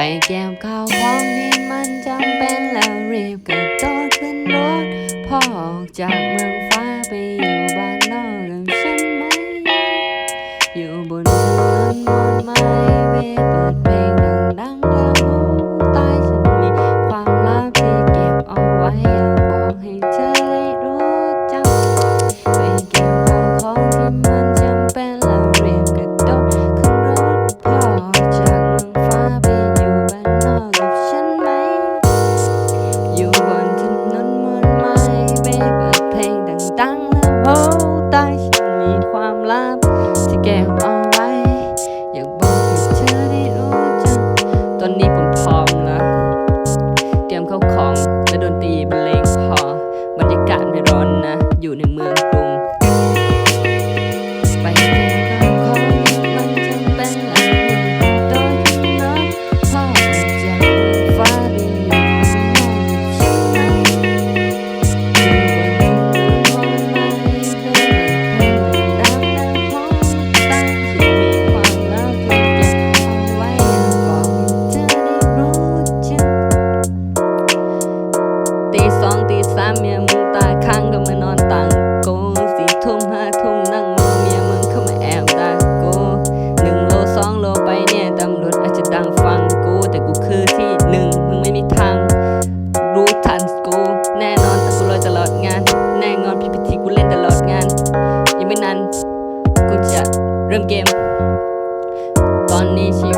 ไปเก็บข้าวของที่มันจำเป็นแล้วรีบกระโดดขึ้นรถพ่อออกจากเมืองฟ้าไปอยู่บ้านนอกกับฉันไหม อยู่บนถนนมนไหมเวเปิดเพลง ใต้ฉันมีความลับที่เก็บเอาไว้ อยากบอกให้เธอได้รู้จักตอนนี้ผมพร้อมแล้ว เตรียมเข้าของและดนตรีบรรเลงพอบรรยากาศไม่ร้อนนะ อยู่ในเมือง 你喜欢